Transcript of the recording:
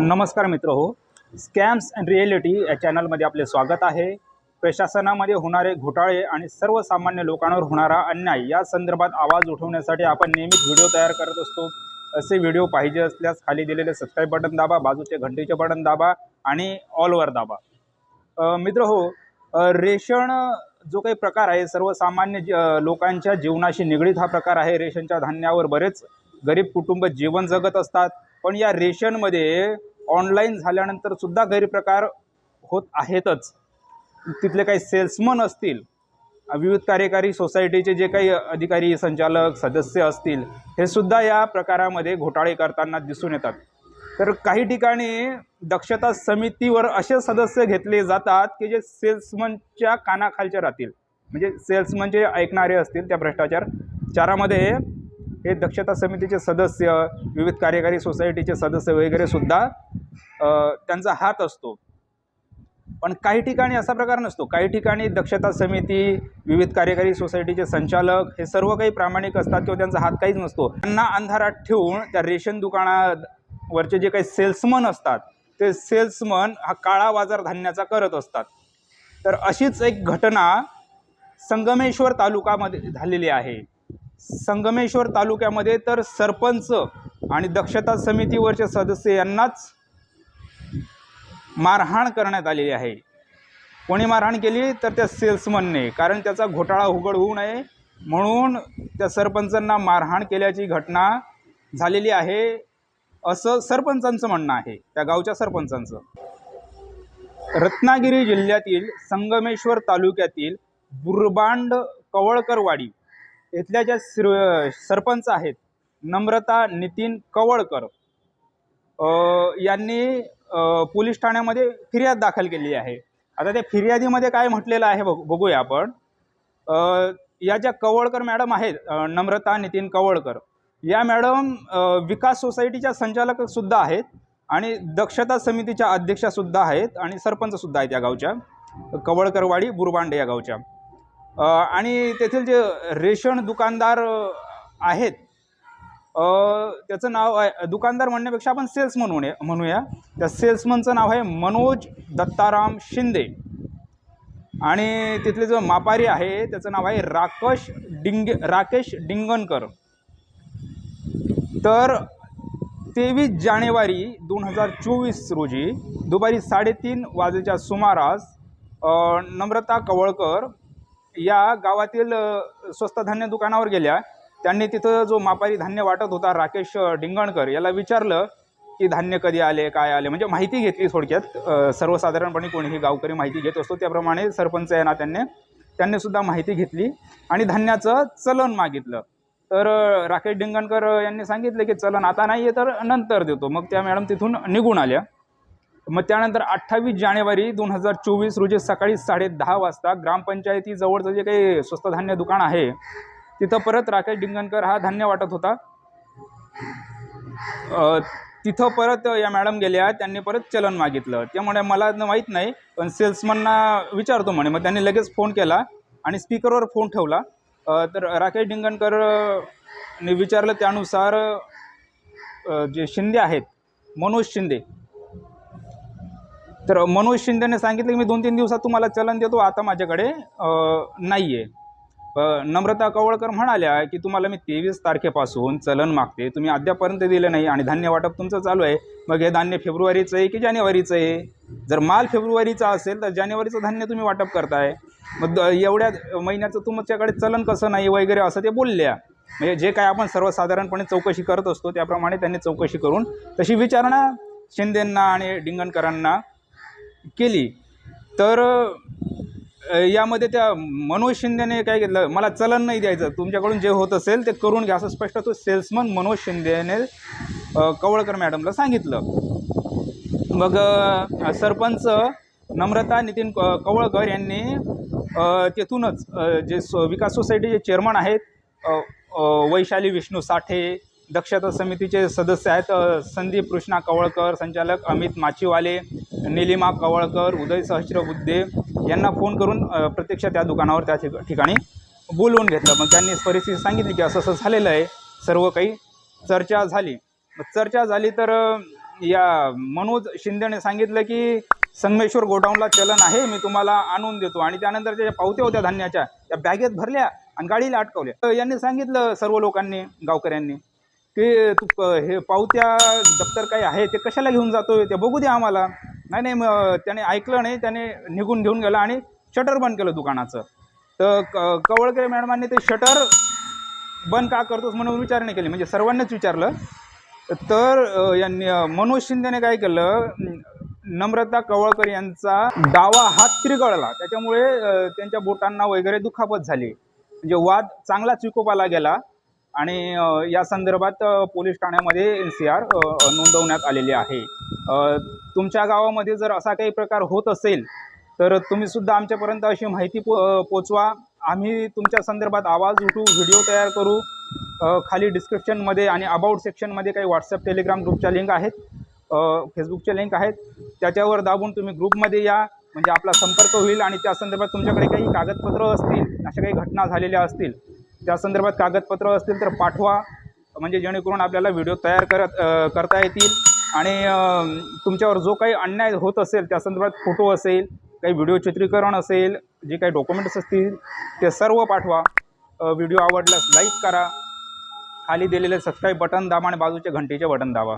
नमस्कार मित्र हो. स्कॅम्स अँड रिॲलिटी या चॅनलमध्ये आपले स्वागत आहे. प्रशासनामध्ये होणारे घोटाळे आणि सर्वसामान्य लोकांवर होणारा अन्याय या संदर्भात आवाज उठवण्यासाठी आपण नेहमीच व्हिडिओ तयार करत असतो. असे व्हिडिओ पाहिजे असल्यास खाली दिलेले सबस्क्राईब बटन दाबा बाजूचे घंटीचे बटन दाबा आणि ऑलवर दाबा. मित्र हो रेशन जो काही प्रकार आहे सर्वसामान्य लोकांच्या जीवनाशी निगडीत हा प्रकार आहे. रेशनच्या धान्यावर बरेच गरीब कुटुंब जीवन जगत असतात. पण या रेशनमध्ये ऑनलाईन झाल्यानंतर सुद्धा गैरप्रकार होत आहेतच. तिथले काही सेल्समन असतील विविध कार्यकारी सोसायटीचे जे काही अधिकारी संचालक सदस्य असतील हे सुद्धा या प्रकारामध्ये घोटाळे करताना दिसून येतात. तर काही ठिकाणी दक्षता समितीवर असे सदस्य घेतले जातात की जे सेल्समनच्या कानाखालच्या राहतील. म्हणजे सेल्समन जे ऐकणारे असतील त्या भ्रष्टाचार चारामध्ये हे दक्षता समितीचे सदस्य विविध कार्यकारी सोसायटीचे सदस्य वगैरे सुद्धा त्यांचा हात असतो. पण काही ठिकाणी असा प्रकार नसतो. काही ठिकाणी दक्षता समिती विविध कार्यकारी सोसायटीचे संचालक हे सर्व काही प्रामाणिक असतात किंवा त्यांचा हात काहीच नसतो. त्यांना अंधारात ठेवून त्या रेशन दुकानावरचे जे काही सेल्समन असतात ते सेल्समन हा काळा बाजार धान्याचा करत असतात. तर अशीच एक घटना संगमेश्वर तालुकामध्ये झालेली आहे. संगमेश्वर तालुक्यामध्ये तर सरपंच आणि दक्षता समितीवरचे सदस्य यांनाच मारहाण करण्यात आलेली आहे. कोणी मारहाण केली तर त्या सेल्समनने कारण त्याचा घोटाळा उघड होऊ नये म्हणून त्या सरपंचांना मारहाण केल्याची घटना झालेली आहे असं सरपंचांचं म्हणणं आहे त्या गावच्या सरपंचांचं. रत्नागिरी जिल्ह्यातील संगमेश्वर तालुक्यातील बुरबांड कवळकरवाडी इथल्या ज्या सरपंच आहेत नम्रता नितीन कवळकर यांनी पोलीस ठाण्यामध्ये फिर्याद दाखल केली आहे. आता त्या फिर्यादीमध्ये काय म्हटलेलं आहे बघ बघूया आपण. या ज्या कवळकर मॅडम आहेत नम्रता नितीन कवळकर या मॅडम विकास सोसायटीच्या संचालकसुद्धा आहेत आणि दक्षता समितीच्या अध्यक्षासुद्धा आहेत आणि सरपंचसुद्धा आहेत या गावच्या. कवळकरवाडी बुरबांडे या गावच्या. आणि तेथील जे रेशन दुकानदार आहेत त्याचं नाव आहे दुकानदार म्हणण्यापेक्षा आपण सेल्समन म्हणूया म्हणूया. त्या सेल्समनचं नाव आहे मनोज दत्ताराम शिंदे. आणि तिथले जो मापारी आहे त्याचं नाव आहे राकेश डिंग राकेश डिंगणकर. तर तेवीस जानेवारी दोन हजार चोवीस रोजी दुपारी साडेतीन वाजेच्या सुमारास नम्रता कवळकर या गावातील स्वस्त धान्य दुकानावर गेल्या. त्यांनी तिथं जो मापारी धान्य वाटत होता राकेश डिंगणकर याला विचारलं की धान्य कधी आले काय आले? म्हणजे माहिती घेतली थोडक्यात. सर्वसाधारणपणे कोणीही गावकरी माहिती घेत असतो. त्याप्रमाणे सरपंच आहे ना त्यांनी त्यांनी सुद्धा माहिती घेतली आणि धान्याचं चलन मागितलं. तर राकेश डिंगणकर यांनी सांगितलं की चलन आता नाही आहे तर नंतर देतो. मग त्या मॅडम तिथून निघून आल्या. मग त्यानंतर अठ्ठावीस जानेवारी दोन हजार चोवीस रोजी सकाळी साडे दहा वाजता ग्रामपंचायतीजवळचं जे काही स्वस्त धान्य दुकान आहे तिथं परत राकेश डिंगणकर हा धान्य वाटत होता. तिथं परत या मॅडम गेल्या त्यांनी परत चलन मागितलं. त्यामुळे मला माहीत नाही पण सेल्समनना विचारतो म्हणे. मग त्यांनी लगेच फोन केला आणि स्पीकरवर फोन ठेवला. तर राकेश डिंगणकर ने विचारलं त्यानुसार जे शिंदे आहेत मनोज शिंदे तर मनोज शिंदेने सांगितलं की मी दोन तीन दिवसात तुम्हाला चलन देतो आता माझ्याकडे नाही आहे नम्रता कवळकर म्हणाल्या की तुम्हाला मी तेवीस तारखेपासून चलन मागते. तुम्ही अद्यापर्यंत दिलं नाही आणि धान्य वाटप तुमचं चालू आहे. मग हे धान्य फेब्रुवारीचं आहे की जानेवारीचं आहे? जर माल फेब्रुवारीचा असेल तर जानेवारीचं धान्य तुम्ही वाटप करताय. मग द- एवढ्या महिन्याचं तुमच्याकडे चलन कसं नाही वगैरे असं ते बोलल्या. म्हणजे जे काय आपण सर्वसाधारणपणे चौकशी करत असतो त्याप्रमाणे त्यांनी चौकशी करून तशी विचारणा शिंदेंना आणि डिंगणकरांना केली तर यामध्ये त्या मनोज शिंदेने काय घेतलं मला चलन नाही द्यायचं तुमच्याकडून जे होत असेल ते करून घ्या. असं स्पष्ट तो सेल्समन मनोज शिंदेने कवळकर मॅडमला सांगितलं. मग सरपंच नम्रता नितीन क- कवळकर यांनी तेथूनच जे सो विकास सोसायटीचे चेअरमन आहेत वैशाली विष्णू साठे दक्षता समितीचे सदस्य आहेत संदीप कृष्णा कवळकर संचालक अमित माचीवाले निलिमा कवळकर उदय सहस्रबुद्धे यांना फोन करून प्रत्यक्ष त्या दुकानावर त्या ठिकाणी बोलवून घेतलं. मग त्यांनी परिस्थिती सांगितली की असं असं झालेलं आहे. सर्व काही चर्चा झाली. चर्चा झाली तर या मनोज शिंदेने सांगितलं की संगमेश्वर गोडाऊनला चलन आहे मी तुम्हाला आणून देतो. आणि त्यानंतर ज्या पावत्या होत्या धान्याच्या त्या बॅगेत भरल्या आणि गाडीला अटकवल्या. तर यांनी सांगितलं सर्व लोकांनी गावकऱ्यांनी की तू क- हे पावत्या दप्तर काही आहे ते कशाला घेऊन जातोय ते बघू द्या आम्हाला. नाही नाही मग त्याने ऐकलं नाही त्याने निघून घेऊन गेला आणि शटर बंद केलं दुकानाचं. तर क कवळके मॅडमांनी ते शटर बंद का करतोस म्हणून विचारणे केली म्हणजे सर्वांनाच विचारलं. तर यांनी मनोज शिंदेने काय केलं नम्रता कवळकर यांचा डावा हात तिरगळला. त्याच्यामुळे त्यांच्या बोटांना वगैरे दुखापत झाली. म्हणजे वाद चांगलाच विकोपाला गेला. आणि या संदर्भात पोलीस ठाण्यामध्ये एन सी आर नोंदवण्यात आलेली आहे. तुमच्या गावामध्ये जर असा काही प्रकार होत असेल तर तुम्ही सुद्धा आमच्यापर्यंत अशी माहिती पो पोचवा. आम्ही तुमच्या संदर्भात आवाज उठू व्हिडिओ तयार करू. खाली डिस्क्रिप्शनमध्ये आणि अबाउट सेक्शनमध्ये काही व्हॉट्सअप टेलिग्राम ग्रुपच्या लिंक आहेत. फेसबुकच्या लिंक आहेत. त्याच्यावर दाबून तुम्ही ग्रुपमध्ये या. म्हणजे आपला संपर्क होईल आणि त्या संदर्भात तुमच्याकडे काही कागदपत्र असतील अशा काही घटना झालेल्या असतील त्या संदर्भात कागदपत्र असतील तर पाठवा. म्हणजे जेणेकरून आपल्याला व्हिडिओ तयार करत करता येतील. आणि तुमच्यावर जो काही अन्याय होत असेल त्या संदर्भात फोटो असेल काही व्हिडिओ चित्रीकरण असेल जे काही डॉक्युमेंट्स असतील ते सर्व पाठवा. व्हिडिओ आवडल्यास लाईक करा. खाली दिलेले सबस्क्राईब बटन दाबा आणि बाजूचे घंटीचे बटन दाबा.